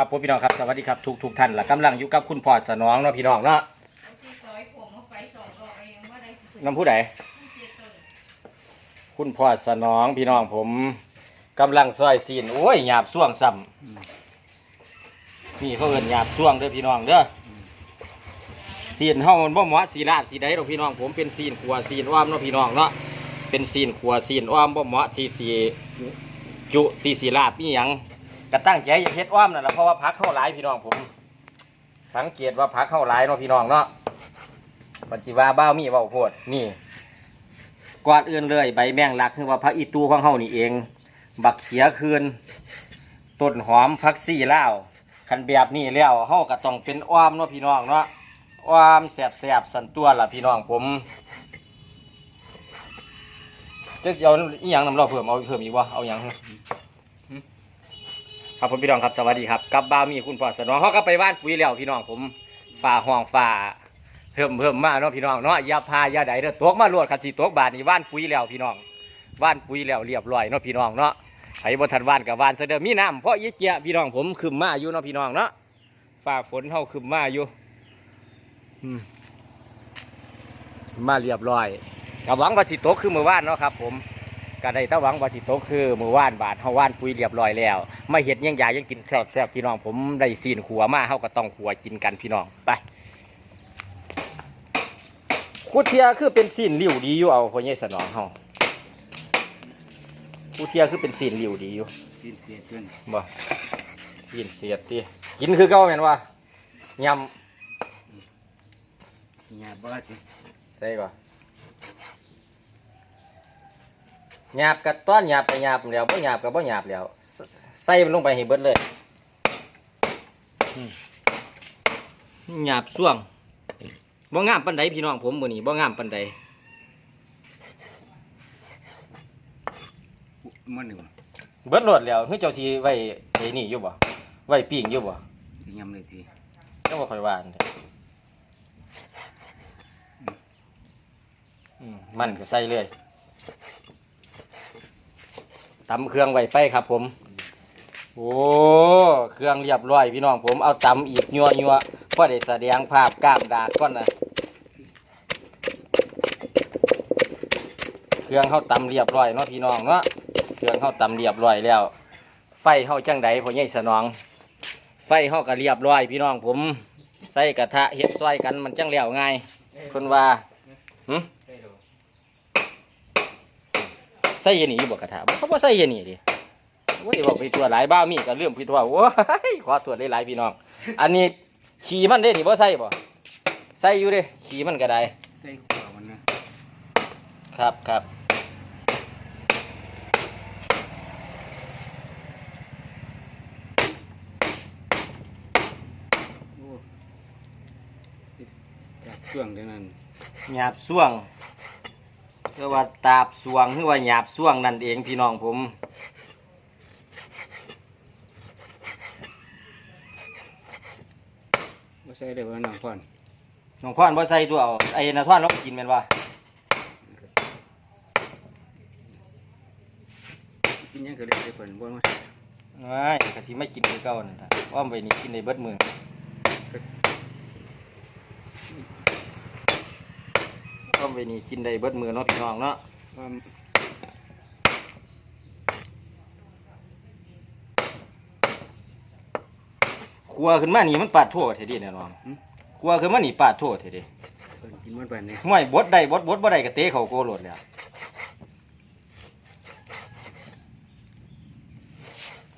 ครับผมพี่น้องครับสวัสดีครับทุกทุกท่านและกำลังอยู่กับคุณพ่อสนองเนาะพี่น้องเนาะน้ำผู้ใดเจ็ดต้นคุณพ่อสนองพี่น้องผมกำลังซอยซีนโอ้ยหยาบส่วงซ้ำนี่เขาเอินหยาบส่วงเด้อพี่น้องเด้อซีนเฮามันบ่เหมาะสีลาบสีใดหรอกพี่น้องผมเป็นซีนขัวซีนอ้อมเนาะพี่น้องเนาะเป็นซีนขัวซีนอ้อมบ่เหมาะที่สีจุที่สีลาบนี่ยัง ก็ตั้งใจอยากเฮ็ดอ้อมนั่นแหละเพราะว่าพักเข้าหลายพี่น้องผม สังเกตว่าพักเข้าหลายเนาะพี่น้องเนาะบันสิว่าบ้ามีเว้าโพดนี่ก่อนอื่นเลยใบแมงลักคือว่าพักอีตูของเฮานี่เอง บักเขียคืนต้นหอมพักซี่ล่าคันแบบนี้แล้วเฮาก็ต้องเป็นอ้อมเนาะพี่น้องเนาะอ้อมแสบๆสันตัวล่ะพี่น้องผมจะเอาอีหยังนำเราเพิ่มเอาเพิ่มอีกวะเอาหยัง ครับผมพี่น้องครับสวัสดีครับกับบ้าวมีคุณพ่อสนองเฮาก็ไปบ้านปุ๋ยแล้วพี่น้องผมฝ่าห้องฝ่าเพิ่มเพิ่มมาเนาะพี่น้องเนาะยาพายาใดเด้อตกมาลวดคันสิตกบาทนี่ว่านปุ๋ยแล้วพี่น้องว่านปุ๋ยแล้วเรียบร้อยเนาะพี่น้องเนาะไผบ่ทันว่านกับว่านเสด้อมีน้ำเพราะยี่เจียพี่น้องผมขึ้นมาอยู่เนาะพี่น้องเนาะฟ้าฝนเฮาขึ้นมาอยู่มาเรียบร้อยก็หวังว่าสิตกคือเมื้อวานเนาะครับผม ก็ได้แต่หวังว่าสิตกคือมื้อวานบาทเฮาว่านปุ๋ยเรียบร้อยแล้วมาเฮ็ดยังยายังกินแซ่บๆพี่น้องผมได้ซีนขัวมาเฮาก็ต้องขัวกินกันพี่น้องไปคูเทียคือเป็นสีนหลิวดีอยู่เอาพ่อใหญ่สนองเฮาคูเทียคือเป็นสีนหลิวดีอยู่กินเสียจนบ่กินเสียดติกินคือเก่าแม่นว่ายหยาบบ้าจิำได้ก่อน หยาบกับต้อนหยาบไปหยาบแล้วบ่หยาบกับบ่หยาบแล้วใสใส่มันลงไปให้เบิดเลยอืมหยาบส่วงบ่งามปานใดพี่น้องผมมื้อนี้บ่งามปานใดมันหนึ่งเบิดโหลดแล้วเฮ้ยเจ้าสีไว้ไอ้นี่อยู่บ่ไว้ปิ้งอยู่บ่ยำเลยทีก็บ่ค่อยว่าอันเด้ออืมมันก็ใส่เลย ตำเครื่องไว้ไปครับ ผม โอ้เครื่องเรียบร้อยพี่น้องผมเอาตำอีกยัวยัวเพื่อได้แสดงภาพกล้ามดาดก่อนนะเครื่องเข้าตำเรียบร้อยเนาะพี่น้องเนาะเครื่องเข้าตำเรียบร้อยแล้ว ไฟเฮาจังใดพ่อใหญ่สนอง ไฟเฮาก็เรียบร้อยพี่น้องผมใส่กระทะเฮ็ดซอยกันมันจังแล้วง่ายเพิ่นว่าหึใส่เยนี่อยู่บ่กระทะบ่เขาบ่ใส่เยนี่ดิโอ้ยบอกไปตัวหลายบ้าวมีก็เรื่องพี่ตัวโอ้ยขอตรวจหลายๆพี่น้อง อันนี้ขี่มันเด้นี่บ่ใส่บ่ใส่อยู่เด้ขี่มันก็ได้ใส่ขวามันนะครับครับโอ้จากช่วงเท่านั้นหยาบส่วง คือว่าตาบสวงคือว่าหยาบส่วงนั่นเองพี่น้องผมว่าใส่ได้ว่าน้องพ่อนน้องพ่อนบ่ใส่ตัวเอาไอ้นาท่อนเราก็กินแม่นว่ากินยังก็เลยได้ผลบ่มา ไม่กะสิไม่กินคือเก่านั่นล่ะอ้อมไว้นี่กินได้เบิดมือ อ้อมไว้นี่กินได้เบิดมือเนาะพี่น้องเนาะว่าครัวขึ้นมานี่มันปาดโทั่วเท่ดีแน่นอนครัวขึ้นมานี่ปาดโทั่วเท่ดีเพิ่นกินมันไปเนี่ยห่วยบดได้บดบดบ่ได้ก็เตะเขาโกโลดแล้ว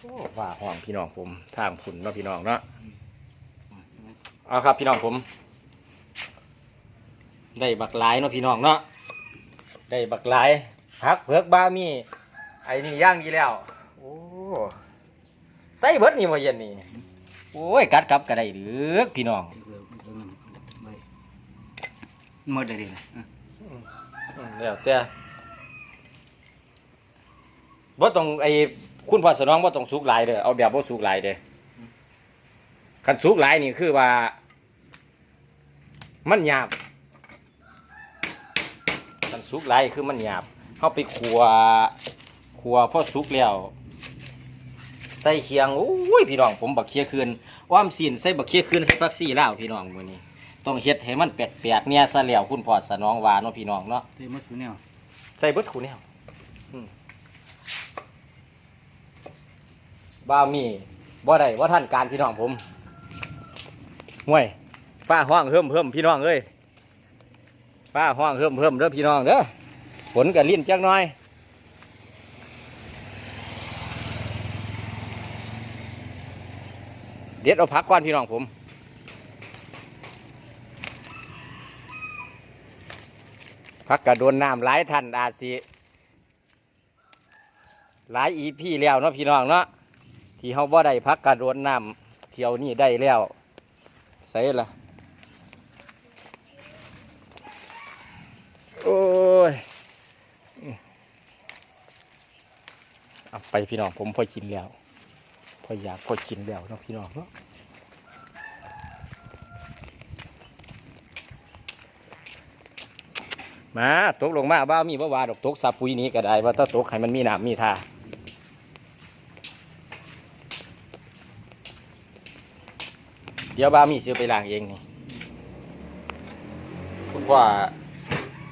โอ้ว่าห้องพี่น้องผมทางพุ่นเนาะพี่น้องเนาะเอาครับพี่น้องผม ได้บักหลายเนาะพี่น้องเนาะได้บักหลายฮักเผือกบามีไอ้นี่ย่างดีแล้ว โอ้ใส่เบิดนี่มาเย็นนี่โอ้ยกัดกลับก็ได้หรือพี่น้องเดี๋ยวเดี๋ยวมันไปหมดเลยดินะอะอืมแล้วแต่บ่ต้องไอ้คุณพ่อสนองบ่ต้องสุกหลายเด้อเอาแบบบ่สุกหลายเด้อคันสุกหลายนี่คือว่า มันหยาบคัน สุกหลายคือมันหยาบเฮาไปขัวขัวพอสุกแล้วใส่เคียงโอ้ยพี่น้องผมบักเคียคืนอ้อมสินใส่บักเคียคืนใส่ผักซี่แล้วพี่น้องมื้อนี้ต้องเฮ็ดให้มันแปลกๆเนี่ยซะแล้วคุณพ่อสนองว่าเนาะพี่น้องเนาะเต็มหมดคือแนวใส่เบิดคูแนวอืมบ้าวมีบ่ได้บ่ทันการพี่น้องผมห่วยฟ้าห้องเฮิมเฮิมพี่น้องเอ้ย ฟ้าห้องเฮิมเฮิมเด้อพี่น้องเด้อฝนกับลิ้นจักหน่อยเด็ดเอาพักก่อนพี่น้องผมพักกระโดนน้ำหลายทันอาจสิหลายอีพี่แล้วเนาะพี่น้องเนาะที่เขาบ่ได้พักกระโดนน้ำเที่ยวนี้ได้แล้วใส่ละโอ้ย เอาไปพี่น้องผมพอกินแล้ว พออยากพอกินแล้วเนาะพี่น้องเนาะมาตกลงมาบ้ามีบ่ว่าดอกตกซาปุยนี้ก็ได้ว่าถ้าตกให้มันมีน้ำมีท่าเดี๋ยวบ้ามีซื้อไปล้างเองนี่คุณพ่อ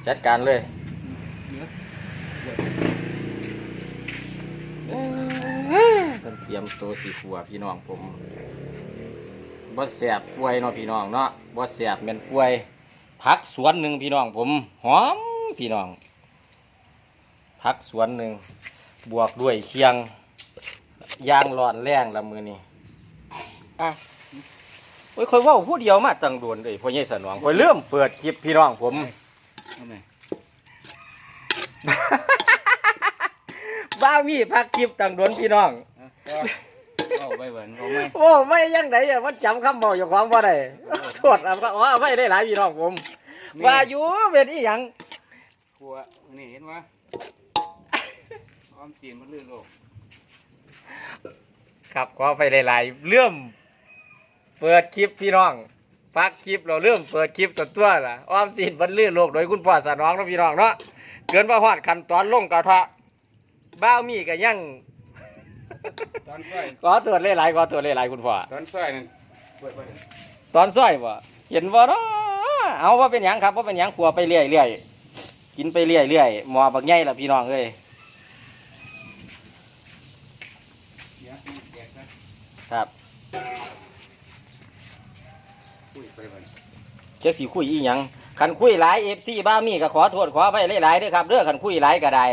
จัดการเลย เยอะเพิ่นเตรียมตัวสีขัวพี่น้องผมบ่แสบป่วยเนาะพี่น้องเนาะบ่แสบแม่นป่วยผักสวนหนึ่งพี่น้องผมหอมพี่น้องผักสวนหนึ่งบวกด้วยเคียงยางร้อนแรงละมือนี้อะโอ้ยคอยเว่าผู้เดียวมาตั้งโดวนเลยพ่อใหญ่สนองคอยเริ่มเปิดคลิปพี่น้องผมเอาไหม บ้ามีพักคลิปตั้งดวนพี่น้องเอาไปเหมือนเอาไหมโอ้ไม่ยังไงอะมันจำคำบอกอยู่ของบ่ได้โทษอะก็อ๋อไม่ได้หลายพี่น้องผม ว่าอยู่เป็นอีหยังครัวนี่เห็นวะออมจีนมันลื่นโลกครับขอไปหลายๆเริ่มเปิดคลิปพี่น้องพักคลิปเราเริ่มเปิดคลิปตัวตัวล่ะอ้อมสินบรรลือโลกโดยคุณพ่อสนองนะพี่น้องเนาะเกินว่าฮอดขั้นตอนลงกระทะ บ้าวมีก็ยัง ตอนซ้อยขอตรวจหลายๆขอตรวจหลายๆคุณพ่อ ตอนซ้อยนั่นเปิดไปตอนซ้อยบ่เห็นบ่เนาะเอาว่าเป็นหยังครับว่าเป็นหยังขัวไปเรื่อยเรื่อยๆกินไปเรื่อยเรื่อยๆหมอบักใหญ่ละพี่น้องเอ้ยเดี๋ยวมันแตกนะครับคุยไปเหมือนเจ๊สีคุยอีหยังคันคุยหลายเอฟซีบ้ามีก็ขอโทษขอไปหลายๆเด้อครับเด้อคันคุยหลายก็ได้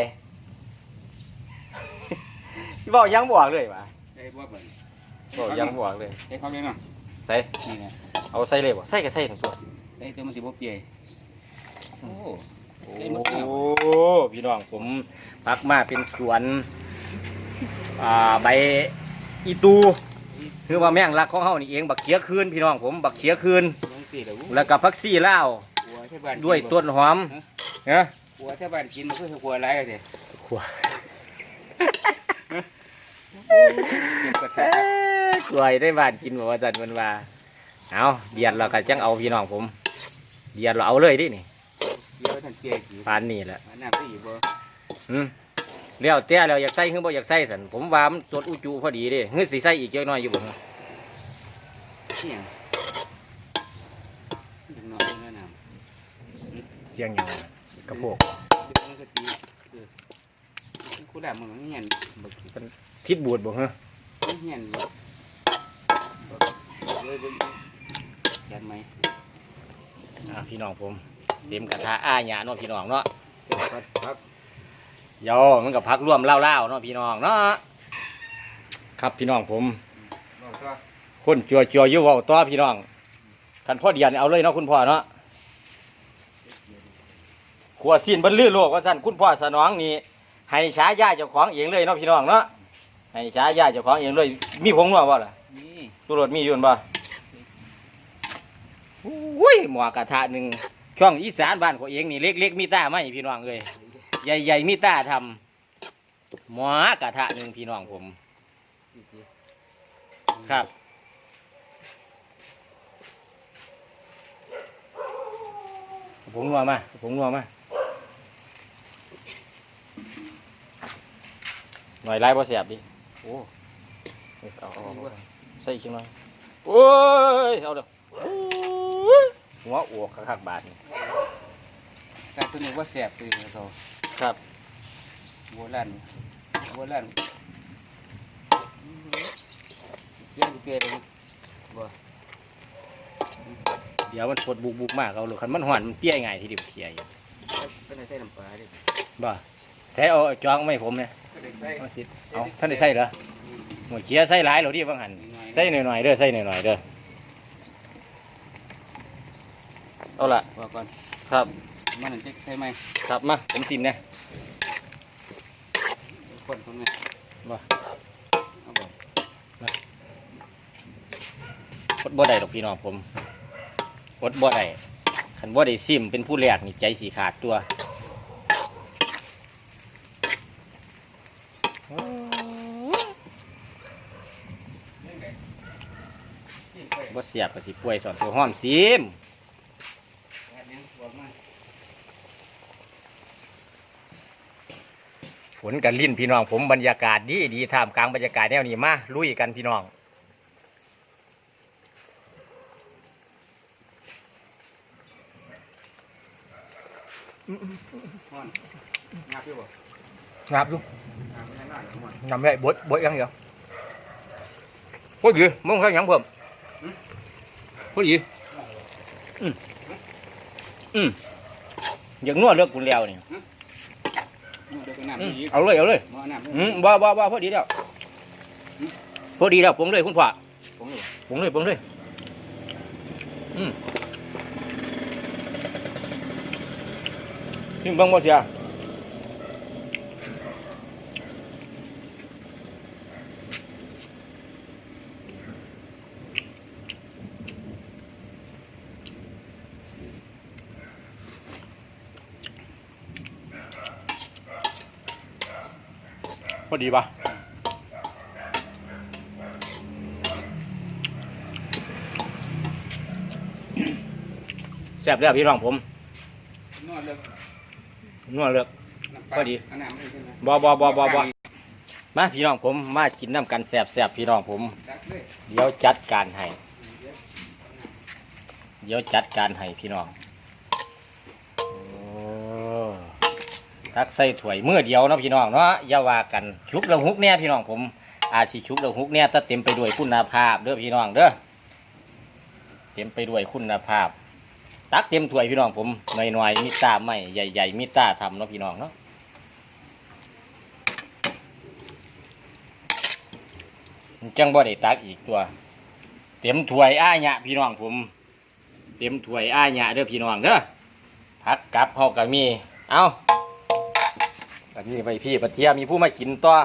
พี่บอกยังบอกเลยวะได้บ่เหมือนบอกยังบอกเลยได้เขาเลยเนาะใส่นี่ไงเอาใส่เลยบ่ใส่ก็ใส่ทั้งตัวได้ตัวมันสิบ่เปียโอ้โอ้ใส่หมดแล้วพี่น้องผมพักมาเป็นสวนอ่าใบอีตูคือว่าแม่งรักของเฮานี่เองบักเขียคืนพี่น้องผมบักเขียคืนลงตีแล้วแล้วก็พักซี่ลาวหัวใช่บ้านด้วยต้นหอมเนาะหัวใช่บ้านกินมันคือหัวอะไรกันเนี่ยขวเก็บกระเอ้ทะยกล้วยได้บ้านกินบ่ว่าจันมันว่าเอาเดียดเราก็จังเอาพี่น้องผม เดียดเราเอาเลยดินี่เดี๋ยวท่านเจ๊กี่ปานนี่แหละอันน้ำก็อีกบ่อืมเลี้ยวเตี้ยแล้วอยากใส่คือบ่อยากใส่สันผมว่ามันสดอุจุพอดีเดิเฮ้ยสิใส่อีกเยอะน้อยอยู่บ่ฮะเสี่ยงดึงหน่อยนะน้ำเสียงหยังกระโปกดึงมันก็สีเออ กูด่ามึงเงี้ยบักทิศบูดบ่ฮะเงี้ยบักเลยบักยันไหมอ่าพี่น้องผมเต็มกระทะอ้าหยาเนาะพี่น้องเนาะครับครับโยมันกับพักร่วมเล่าๆเนาะพี่น้องเนาะครับพี่น้องผมบอกตัวคนจัวจัวๆอยู่เว้าต่อพี่น้องคันพ่อเดียนเอาเลยเนาะคุณพ่อเนาะขัวซีนบรรลือโลกว่าสั่นคุณพ่อสนองนี่ ให้ฉายาเจ้าของเองเลยเนาะพี่น้องเนาะให้ฉายาเจ้าของเองเลย มีผงนัวบ่ล่ะนี่ตุรถมีอยู่นั่นบ่อุ้ยหมอกระทะหนึ่งช่องอีสานบ้านของเองนี่เล็กๆมีตาไหมพี่น้องเอ้ยใหญ่ๆมีตาทำหมอกระทะหนึ่งพี่น้องผม ครับผมนัวมาผมนัวมา หน่อยไล่บ่เสียบดิ โอ้เอาเอาเอาใส่อีกจังหน่อยโอ้ย เอาเด้อโอ้ยหัวอวกคักๆบาดนี่แต่ตัวนี้ว่าแสบตัวนี้เขาครับโบราณโบราณเสียงเปรี้ยวเลยบ่เดี๋ยวมันปวดบุกบุกๆมากเอาเลยคันมันหวานมันเปี้ยง่ายทีเดียวเคียอยู่ก็ได้ใส่น้ำปลาดิบ่ใส่เอาจองไม่ผมเนี่ยก็ได้ใส่ เอาสิเอาท่านได้ใส่เหรอหมดเคียใส่หลายเหรอดิบางหันใส่หน่อยๆเด้อใส่หน่อยๆเด้อเอาละว่าก่อนครับมันจะใส่ไหมครับมาผมชิมเนี่ยคนคนนี้บ่เอาบ่อดบ่ได้ดอกพี่น้องผมอดบ่ได้คันบ่ได้ซิมเป็นผู้แรกนี่ใจสีขาดตัว เสียบก็สิป่วยสอนตัวห้อมซิมฝนกันลิ้นพี่น้องผมบรรยากาศดีดีท่ามกลางบรรยากาศแนวนี้มาลุยกันพี่น้องงับอยู่งับดูงับไม่ได้บดบดยังเดียวพอดีมึงใส่หยังเพิ่ม อดีอืมอืมอย่างนัวเลือกกุนแล้วนี่เดี๋ยวก็อืมน้ำอีกเอาเลยเอาเลยมาน้ำอืมบ่บ่บ่พอดีแล้วพอดีแล้วปรุงเลยคุณพ่อผมนี่ปรุงเลยปรุงเลยอืมชิมเบังบ่เสีย พอดีปะแซ่บแล้วพี่น้องผม นวดเลยนัวเลือกน้ำปลาพอดีเอาน้ำให้ขึ้นมาบอบอบอบอบอมาพี่น้องผมมากินน้ำกันแซ่บแซ่บพี่น้องผมตักเลยเดี๋ยวจัดการให้ เดี๋ยวจัดการให้พี่น้อง ตักใส่ถ้วยเมื่อเดียวเนาะพี่น้องเนาะอย่าว่ากันชุบแล้วฮุกแน่พี่น้องผมอาสิชุบแล้วฮุกแน่ถ้าเต็มไปด้วยคุณภาพเด้อพี่น้องเด้อเต็มไปด้วยคุณภาพ ตักเต็มถ้วยพี่น้องผมหน่อยๆมีตาไม่ใหญ่ๆมีตาทำเนาะพี่น้องเนาะจังบ่ได้ตักอีกตัว เต็มถ้วยอ้ายะพี่น้องผม เต็มถ้วยอ้ายะเด้อพี่น้องเด้อพักกลับเฮาก็มี เอา ก็มีไปพี่ปะเทียมีผู้มากินตัว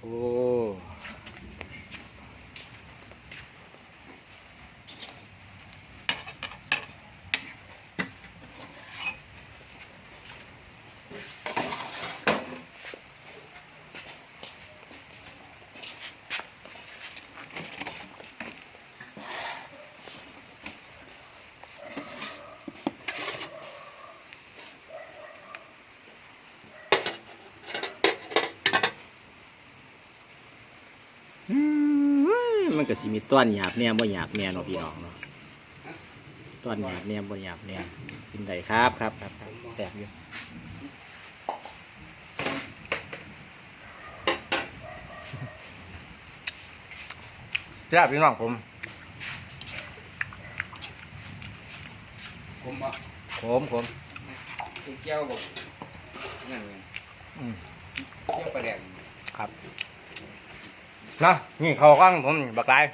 โอ้ มมันก็สิมีต้อนหยาบแหน่บ่หยาบแหน่เนาะพี่น้องเนาะต้อนหยาบแหน่บ่หยาบแหน่กินได้ครับครับครับครับแซ่บอยู่แซ่บพี่น้องผมผมบ่ขมขมเป็นเจียวบ่นั่นไงอืมเจียวปลาแดงครับ นะนี่เขาข้างผมบักลาย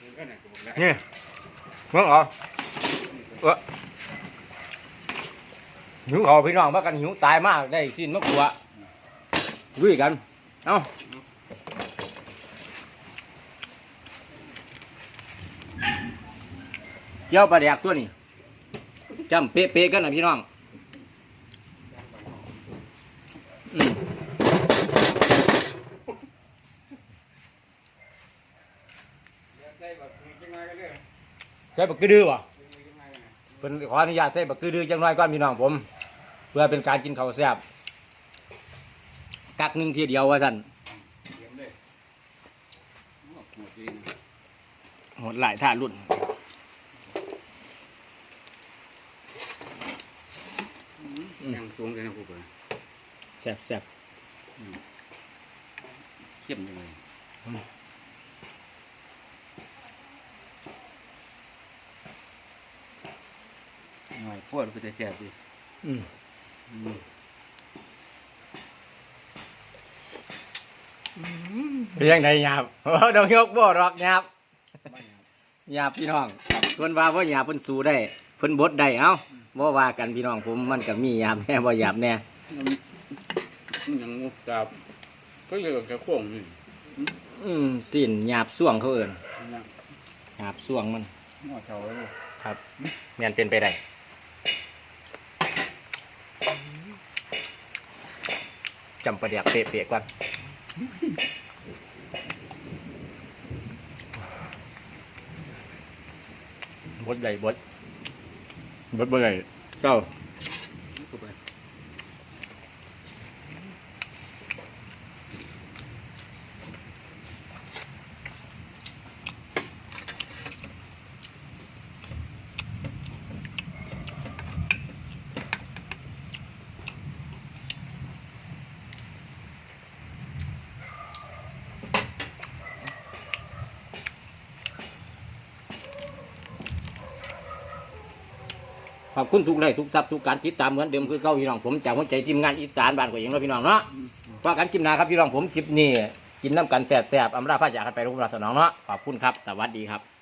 มันก็น่ะก็บอกแล้วนี่เมื่อเหรอเออหิวเขาพี่น้องว่ากันหิวตายมากได้สิ้นมะกลัวลุยกัน เอ้าเจ้าปลาแดกตัวนี้จำเป๊ะๆกันนะพี่น้องอืม ใส่แบบมีจังไงก็เรื่อย ใช่บักกระดือวะมีจังไงก็น่ะเป็นขออนุญาตใส่บักกระดือจังน้อยก่อนพี่น้องผม เพื่อเป็นการกินข้าวแซ่บกักหนึ่งทีเดียวว่าสั่นเตรียมเลยหมดดีนะโหดหลายท่ารุ่นยังสูงเลยนะครูเปิดแซ่บแซ่บเข้มยังไง หน่อยปวดไปแต่แสบดิอืมอืมเป็นยังไงหยาบโอ้ดองยกบ่รอกหยาบหยาบพี่น้องเพิ่นว่าบ่หยาบเพิ่นสู้ได้เพิ่นบดได้เอ้าบ่ว่ากันพี่น้องผมมันก็มีหยาบแน่บ่หยาบแน่มันยังงุบจับก็เลยกับแค่โค้งนี่อืมสิ้นหยาบส่วงเขาเอิ้นยังหยาบส่วงมันหัวเฉาเลยครับแม่นเป็นไปได้ จำประเดี๋ยวเปะๆก่อนบดใหญ่บดบดบ่ใหญ่เจ้า ขอบคุณทุกไลค์ทุกทับทุกการติดตามเหมือนเดิมคือเก้าพี่น้องผมจากหัวใจทีมงานอีสานบ้านกว่าอย่างเราะพี่น้องเนาะว่ากันจิมนาครับพี่น้องผมคลิปนี้กินน้ำกันแสบๆอำลาพระจากกันไปรุ่งราสนองเนาะขอบคุณครับสวัสดีครับ